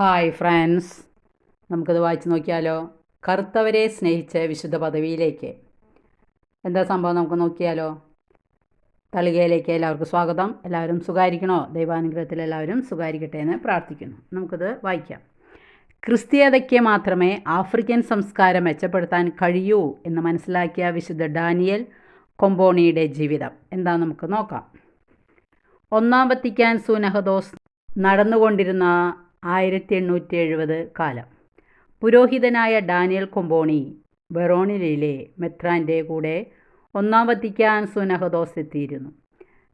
Hi friends നമുക്കത് വായിച്ചു നോക്കിയാലോ? കറുത്തവരെ സ്നേഹിച്ച് വിശുദ്ധ പദവിയിലേക്ക്. എന്താ സംഭവം നമുക്ക് നോക്കിയാലോ? തളികയിലേക്ക് എല്ലാവർക്കും സ്വാഗതം. എല്ലാവരും സുഖായിരിക്കണോ? ദൈവാനുഗ്രഹത്തിൽ എല്ലാവരും സുഖായിരിക്കട്ടെ എന്ന് പ്രാർത്ഥിക്കുന്നു. നമുക്കത് വായിക്കാം. ക്രിസ്തീയതയ്ക്ക് മാത്രമേ ആഫ്രിക്കൻ സംസ്കാരം മെച്ചപ്പെടുത്താൻ കഴിയൂ എന്ന് മനസ്സിലാക്കിയ വിശുദ്ധ ഡാനിയൽ കൊമ്പോണിയുടെ ജീവിതം. എന്താ നമുക്ക് നോക്കാം. ഒന്നാം വത്തിക്കാൻ സുനഹദോസ് നടന്നുകൊണ്ടിരുന്ന ആയിരത്തി എണ്ണൂറ്റി എഴുപത് കാലം. പുരോഹിതനായ ഡാനിയൽ കൊമ്പോണി വെറോണിലയിലെ മെത്രാന്റെ കൂടെ ഒന്നാം വത്തിക്കാൻ സുനഹദോസ് എത്തിയിരുന്നു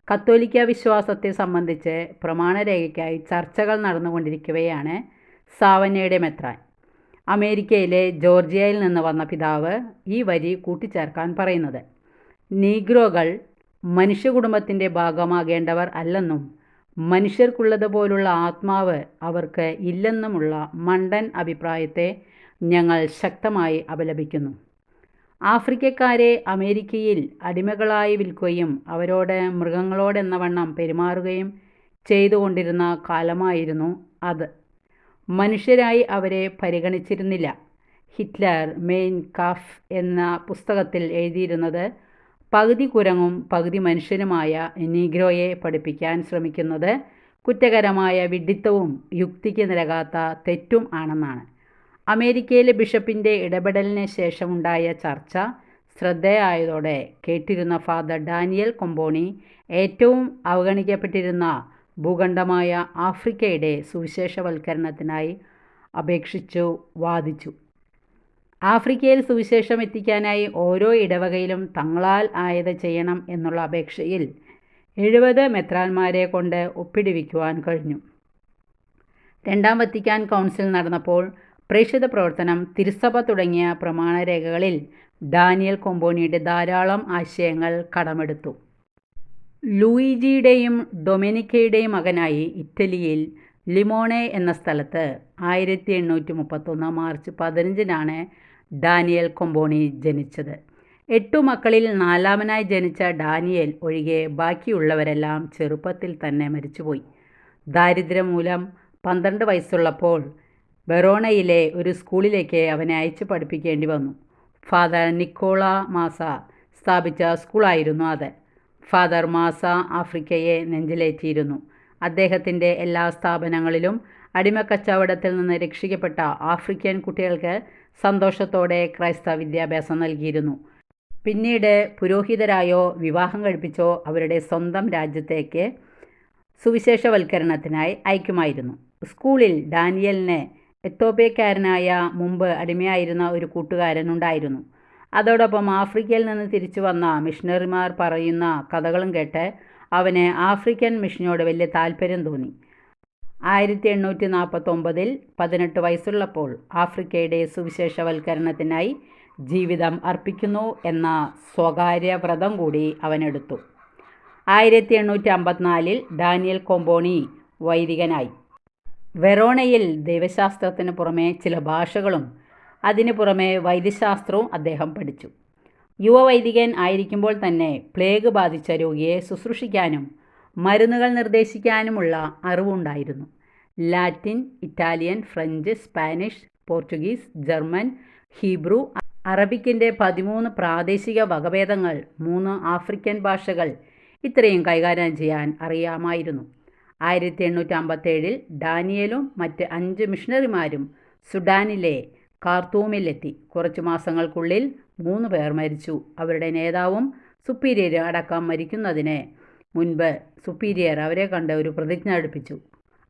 കത്തോലിക്ക വിശ്വാസത്തെ സംബന്ധിച്ച് പ്രമാണരേഖയ്ക്കായി ചർച്ചകൾ നടന്നുകൊണ്ടിരിക്കവെയാണ് സാവന്യയുടെ മെത്രാൻ. അമേരിക്കയിലെ ജോർജിയയിൽ നിന്ന് വന്ന പിതാവ് ഈ വരി കൂട്ടിച്ചേർക്കാൻ പറയുന്നത് നീഗ്രോകൾ മനുഷ്യകുടുംബത്തിന്റെ ഭാഗമാകേണ്ടവർ അല്ലെന്നും മനുഷ്യർക്കുള്ളതുപോലുള്ള ആത്മാവ് അവർക്ക് ഇല്ലെന്നുമുള്ള മണ്ടൻ അഭിപ്രായത്തെ ഞങ്ങൾ ശക്തമായി അപലപിക്കുന്നു. ആഫ്രിക്കക്കാരെ അമേരിക്കയിൽ അടിമകളായി വിൽക്കുകയും അവരോട് മൃഗങ്ങളോടെന്ന വണ്ണം പെരുമാറുകയും ചെയ്തുകൊണ്ടിരുന്ന കാലമായിരുന്നു അത്. മനുഷ്യരായി അവരെ പരിഗണിച്ചിരുന്നില്ല. ഹിറ്റ്ലർ മെയിൻ കാഫ് എന്ന പുസ്തകത്തിൽ എഴുതിയിരുന്നത് പകുതി കുരങ്ങും പകുതി മനുഷ്യനുമായ നീഗ്രോയെ പഠിപ്പിക്കാൻ ശ്രമിക്കുന്നത് കുറ്റകരമായ വിഡിത്തവും യുക്തിക്ക് നിരകാത്ത തെറ്റും ആണെന്നാണ്. അമേരിക്കയിലെ ബിഷപ്പിന്റെ ഇടപെടലിന് ശേഷമുണ്ടായ ചർച്ച ശ്രദ്ധേയായതോടെ കേട്ടിരുന്ന ഫാദർ ഡാനിയൽ കൊമ്പോണി ഏറ്റവും അവഗണിക്കപ്പെട്ടിരുന്ന ഭൂഖണ്ഡമായ ആഫ്രിക്കയുടെ സുവിശേഷവൽക്കരണത്തിനായി അപേക്ഷിച്ചു വാദിച്ചു. ആഫ്രിക്കയിൽ സുവിശേഷം എത്തിക്കാനായി ഓരോ ഇടവകയിലും തങ്ങളാൽ ആയത് ചെയ്യണം എന്നുള്ള അപേക്ഷയിൽ എഴുപത് മെത്രാന്മാരെ കൊണ്ട് ഒപ്പിടിവിക്കുവാൻ കഴിഞ്ഞു. രണ്ടാം വത്തിക്കാൻ കൗൺസിൽ നടന്നപ്പോൾ പ്രേക്ഷിത പ്രവർത്തനം തിരുസഭ തുടങ്ങിയ പ്രമാണരേഖകളിൽ ഡാനിയൽ കൊമ്പോണിയുടെ ധാരാളം ആശയങ്ങൾ കടമെടുത്തു. ലൂയിജിയുടെയും ഡൊമിനിക്കയുടെയും മകനായി ഇറ്റലിയിൽ ലിമോണെ എന്ന സ്ഥലത്ത് ആയിരത്തി എണ്ണൂറ്റി മുപ്പത്തൊന്ന് മാർച്ച് പതിനഞ്ചിനാണ് ഡാനിയൽ കൊമ്പോണി ജനിച്ചത്. എട്ടു മക്കളിൽ നാലാമനായി ജനിച്ച ഡാനിയൽ ഒഴികെ ബാക്കിയുള്ളവരെല്ലാം ചെറുപ്പത്തിൽ തന്നെ മരിച്ചുപോയി. ദാരിദ്ര്യം മൂലം പന്ത്രണ്ട് വയസ്സുള്ളപ്പോൾ വെറോണയിലെ ഒരു സ്കൂളിലേക്ക് അവനെ അയച്ചു പഠിപ്പിക്കേണ്ടി വന്നു. ഫാദർ നിക്കോള മാസ സ്ഥാപിച്ച സ്കൂളായിരുന്നു അത്. ഫാദർ മാസ ആഫ്രിക്കയെ നെഞ്ചിലേറ്റിയിരുന്നു. അദ്ദേഹത്തിന്റെ എല്ലാ സ്ഥാപനങ്ങളിലും അടിമക്കച്ചവടത്തിൽ നിന്ന് രക്ഷിക്കപ്പെട്ട ആഫ്രിക്കൻ കുട്ടികൾക്ക് സന്തോഷത്തോടെ ക്രൈസ്തവ വിദ്യാഭ്യാസം നൽകിയിരുന്നു. പിന്നീട് പുരോഹിതരായോ വിവാഹം കഴിപ്പിച്ചോ അവരുടെ സ്വന്തം രാജ്യത്തേക്ക് സുവിശേഷവൽക്കരണത്തിനായി അയക്കുമായിരുന്നു. സ്കൂളിൽ ഡാനിയലിന് എത്തോപ്യക്കാരനായ മുമ്പ് അടിമയായിരുന്ന ഒരു കൂട്ടുകാരനുണ്ടായിരുന്നു അതോടൊപ്പം ആഫ്രിക്കയിൽ നിന്ന് തിരിച്ചു വന്ന മിഷണറിമാർ പറയുന്ന കഥകളും കേട്ട് അവന് ആഫ്രിക്കൻ മിഷനോട് വലിയ താല്പര്യം തോന്നി. ആയിരത്തി എണ്ണൂറ്റി നാൽപ്പത്തൊമ്പതിൽ പതിനെട്ട് വയസ്സുള്ളപ്പോൾ ആഫ്രിക്കയുടെ സുവിശേഷവൽക്കരണത്തിനായി ജീവിതം അർപ്പിക്കുന്നു എന്ന സ്വകാര്യ വ്രതം കൂടി അവനെടുത്തു. ആയിരത്തി എണ്ണൂറ്റി അമ്പത്തിനാലിൽ ഡാനിയൽ കൊമ്പോണി വൈദികനായി. വെറോണയിൽ ദൈവശാസ്ത്രത്തിന് പുറമെ ചില ഭാഷകളും അതിനു പുറമെ വൈദ്യശാസ്ത്രവും അദ്ദേഹം പഠിച്ചു. യുവവൈദികൻ ആയിരിക്കുമ്പോൾ തന്നെ പ്ലേഗ് ബാധിച്ച രോഗിയെ ശുശ്രൂഷിക്കാനും മരുന്നുകൾ നിർദ്ദേശിക്കാനുമുള്ള അറിവുണ്ടായിരുന്നു. Latin Italian French Spanish Portuguese German Hebrew അറബിക്കിന്റെ പതിമൂന്ന് പ്രാദേശിക വകഭേദങ്ങൾ മൂന്ന് ആഫ്രിക്കൻ ഭാഷകൾ ഇത്രയും കൈകാര്യം ചെയ്യാൻ അറിയാമായിരുന്നു. ആയിരത്തി എണ്ണൂറ്റി അമ്പത്തേഴിൽ ഡാനിയലും മറ്റ് അഞ്ച് മിഷണറിമാരും സുഡാനിലെ കാർത്തൂമിലെത്തി. കുറച്ചു മാസങ്ങൾക്കുള്ളിൽ മൂന്ന് പേർ മരിച്ചു. അവരുടെ നേതാവും സുപ്പീരിയർ അടക്കം മരിക്കുന്നതിന് മുൻപ് സുപ്പീരിയർ അവരെ കണ്ട് ഒരു പ്രതിജ്ഞ എടുപ്പിച്ചു.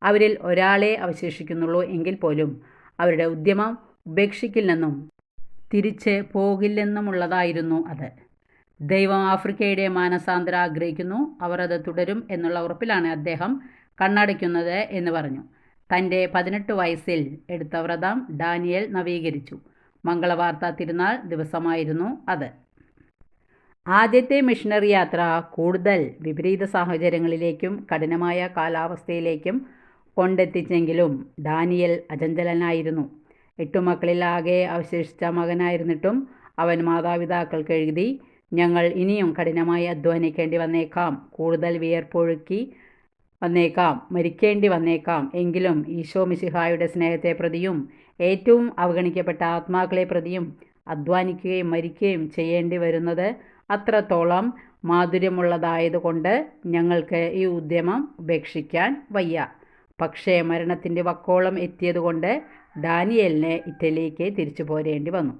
അവരിൽ ഒരാളെ അവശേഷിക്കുന്നുള്ളൂ എങ്കിൽ പോലും അവരുടെ ഉദ്യമം ഉപേക്ഷിക്കില്ലെന്നും തിരിച്ച് പോകില്ലെന്നുമുള്ളതായിരുന്നു അത്. ദൈവം ആഫ്രിക്കയുടെ മാനസാന്തരം ആഗ്രഹിക്കുന്നു അവർ അത് തുടരും എന്നുള്ള ഉറപ്പിലാണ് അദ്ദേഹം കണ്ണടയ്ക്കുന്നത് എന്ന് പറഞ്ഞു. തന്റെ പതിനെട്ട് വയസ്സിൽ എടുത്ത വ്രതം ഡാനിയൽ നവീകരിച്ചു. മംഗളവാർത്ത തിരുനാൾ ദിവസമായിരുന്നു അത്. ആദ്യത്തെ മിഷണറി യാത്ര കൂടുതൽ വിപരീത സാഹചര്യങ്ങളിലേക്കും കഠിനമായ കാലാവസ്ഥയിലേക്കും കൊണ്ടെത്തിച്ചെങ്കിലും ഡാനിയൽ അചഞ്ചലനായിരുന്നു. എട്ടു മക്കളിൽ ആകെ അവശേഷിച്ച മകനായിരുന്നിട്ടും അവൻ മാതാപിതാക്കൾക്ക് എഴുതി ഞങ്ങൾ ഇനിയും കഠിനമായി അധ്വാനിക്കേണ്ടി വന്നേക്കാം കൂടുതൽ വിയർപ്പൊഴുക്കി വന്നേക്കാം മരിക്കേണ്ടി വന്നേക്കാം. എങ്കിലും ഈശോ മിശിഹായുടെ സ്നേഹത്തെ പ്രതിയും ഏറ്റവും അവഗണിക്കപ്പെട്ട ആത്മാക്കളെ പ്രതിയും അധ്വാനിക്കുകയും മരിക്കുകയും ചെയ്യേണ്ടി വരുന്നത് അത്രത്തോളം മാധുര്യമുള്ളതായതുകൊണ്ട് ഞങ്ങൾക്ക് ഈ ഉദ്യമം ഉപേക്ഷിക്കാൻ വയ്യ. പക്ഷേ മരണത്തിന്റെ വക്കോളം എത്തിയതുകൊണ്ട് ഡാനിയലിനെ ഇറ്റലിയിലേക്ക് തിരിച്ചു പോരേണ്ടി വന്നു.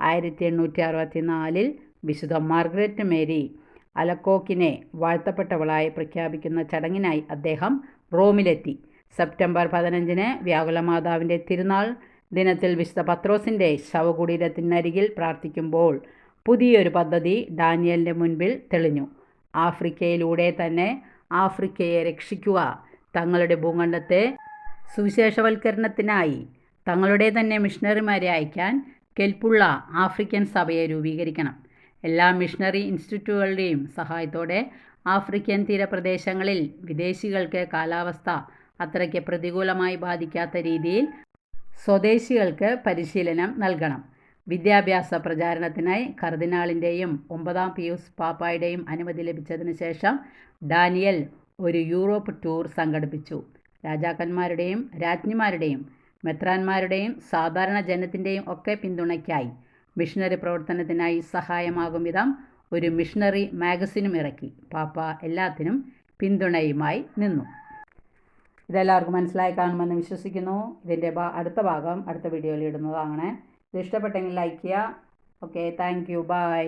ആയിരത്തി എണ്ണൂറ്റി അറുപത്തി നാലിൽ വിശുദ്ധ മാർഗ്രറ്റ് മേരി അലക്കോക്കിനെ വാഴ്ത്തപ്പെട്ടവളായി പ്രഖ്യാപിക്കുന്ന ചടങ്ങിനായി അദ്ദേഹം റോമിലെത്തി. സെപ്റ്റംബർ പതിനഞ്ചിന് വ്യാകുലമാതാവിന്റെ തിരുനാൾ ദിനത്തിൽ വിശുദ്ധ പത്രോസിന്റെ ശവകുടീരത്തിനരികിൽ പ്രാർത്ഥിക്കുമ്പോൾ പുതിയൊരു പദ്ധതി ഡാനിയലിന്റെ മുൻപിൽ തെളിഞ്ഞു. ആഫ്രിക്കയിലൂടെ തന്നെ ആഫ്രിക്കയെ രക്ഷിക്കുക തങ്ങളുടെ ഭൂഖണ്ഡത്തെ സുവിശേഷവൽക്കരണത്തിനായി തങ്ങളുടെ തന്നെ മിഷണറിമാരെ അയക്കാൻ കെൽപ്പുള്ള ആഫ്രിക്കൻ സഭയെ രൂപീകരിക്കണം. എല്ലാ മിഷണറി ഇൻസ്റ്റിറ്റ്യൂട്ടുകളുടെയും സഹായത്തോടെ ആഫ്രിക്കൻ തീരപ്രദേശങ്ങളിൽ വിദേശികൾക്ക് കാലാവസ്ഥ അത്രയ്ക്ക് പ്രതികൂലമായി ബാധിക്കാത്ത രീതിയിൽ സ്വദേശികൾക്ക് പരിശീലനം നൽകണം. വിദ്യാഭ്യാസ പ്രചാരണത്തിനായി കർദിനാളിന്റെയും ഒമ്പതാം പിയൂസ് പാപ്പായുടെയും അനുമതി ലഭിച്ചതിന് ശേഷം ഡാനിയൽ ഒരു യൂറോപ്പ് ടൂർ സംഘടിപ്പിച്ചു. രാജാക്കന്മാരുടെയും രാജ്ഞിമാരുടെയും മെത്രാന്മാരുടെയും സാധാരണ ജനത്തിന്റെയും ഒക്കെ പിന്തുണയ്ക്കായി മിഷണറി പ്രവർത്തനത്തിനായി സഹായമാകും വിധം ഒരു മിഷണറി മാഗസിനും ഇറക്കി. പാപ്പ എല്ലാത്തിനും പിന്തുണയുമായി നിന്നു. ഇതെല്ലാവർക്കും മനസ്സിലായി കാണുമെന്ന് വിശ്വസിക്കുന്നു. ഇതിന്റെ അടുത്ത ഭാഗം അടുത്ത വീഡിയോയിൽ ഇടുന്നതാണ്. ഇത് ഇഷ്ടപ്പെട്ടെങ്കിൽ ലൈക്ക് ചെയ്യുക ഓക്കെ താങ്ക് യു ബൈ